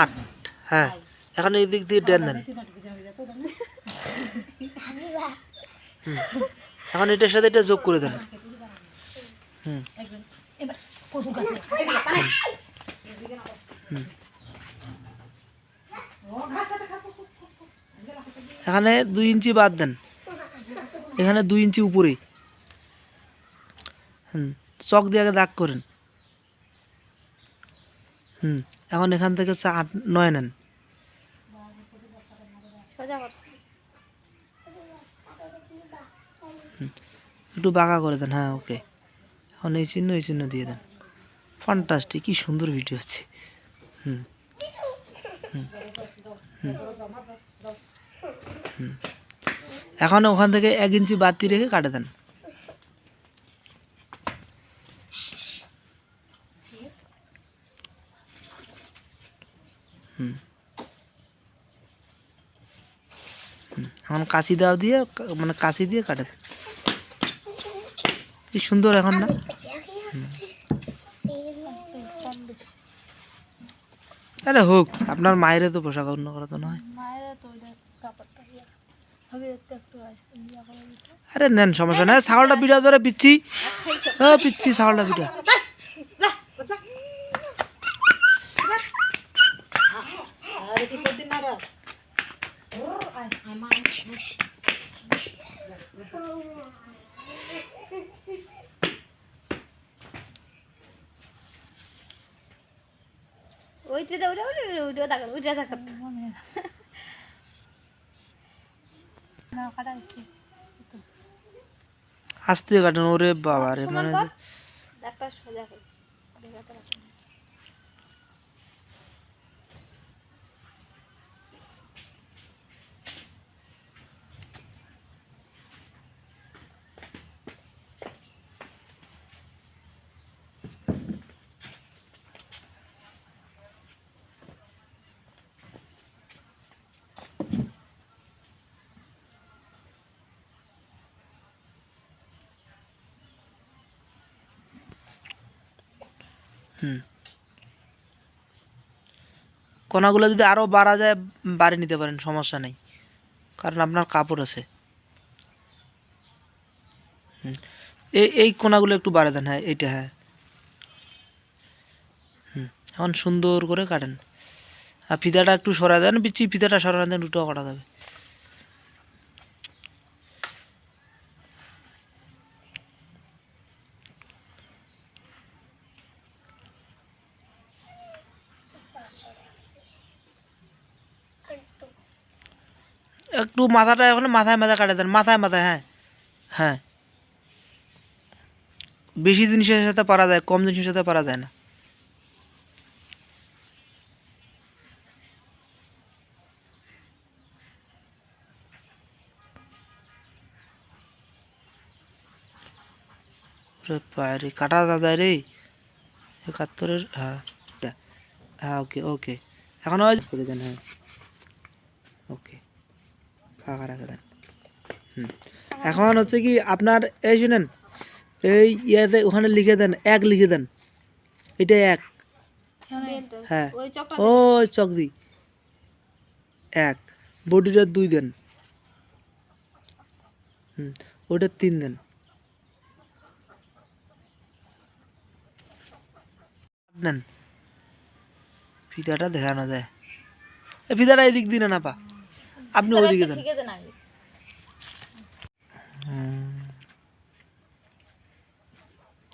আট। হ্যাঁ এখন এই দিক দিয়ে দেন নেন। এখন এটার সাথে এটা যোগ করে দেন। হুম। এখানে দুই ইঞ্চি বাদ দেন। এখানে দুই ইঞ্চি উপরে। হুম, চক দিয়ে আগে দাগ করেন। হুম এখন এখান থেকে হচ্ছে আট নয় নেন। একটু বাঁকা করে দেন হ্যাঁ ওকে। এখন এই চিহ্ন এই চিহ্ন দিয়ে দেন। ফান্টাস্টিক কি সুন্দর ভিডিও হচ্ছে। হুম হুম হুম হুম। এখন ওখান থেকে এক ইঞ্চি বাতি রেখে কাটে দেন। হুম। এখন কাশি দাও দিয়ে মানে কাশি দিয়ে কাটে। কি সুন্দর এখন না? আরে হোক আপনার মায়ের তো পোশাক অন্য করা তো নয়। ইয়া আরে নেন সমস্যা নেই। ছাগলটা পিঠা ধরে পিচ্ছি। হ্যাঁ পিচ্ছি ছাগলটা পিঠা ওইটা দে ওইটা ওইটা ওইটা দেখা ওইটা দেখা না কাটা হচ্ছে আস্তে কাটেন ওরে বাবা রে মানে একটা সোজা করে হুম। কোনাগুলো যদি আরও বাড়া যায়, বাড়ি নিতে পারেন, সমস্যা নেই। কারণ আপনার কাপড় আছে। হুম। এই এই কোনাগুলো একটু বাড়ে দেন হ্যাঁ এইটা হ্যাঁ। হুম, এখন সুন্দর করে কাটেন। আর ফিতাটা একটু সরা দেন বিচ্ছি ফিতাটা সরা দেন, দুটো কাটা যাবে। একটু মাথাটা এখন মাথায় মাথায় কাটে দেন মাথায় মাথায় হ্যাঁ হ্যাঁ বেশি জিনিসের সাথে পারা যায় কম জিনিসের সাথে পারা যায় না ওরে বাইরে কাটা দাদা রে একাত্তরের হ্যাঁ এটা। হ্যাঁ ওকে ওকে এখন ওই করে দেন হ্যাঁ ওকে ফাঁকা রাখে দেন হুম। এখন হচ্ছে কি আপনার, এই শুনেন, এই ইয়াতে ওখানে লিখে দেন, এক লিখে দেন। এটা এক। হ্যাঁ। ও, চক দি। এক। বডিটা দুই দেন। হুম, ওটা তিন দেন। নেন। ফিতাটা দেখানো যায়। এ ফিতাটা এদিক দিন না পা আপনি ওইদিকে যান।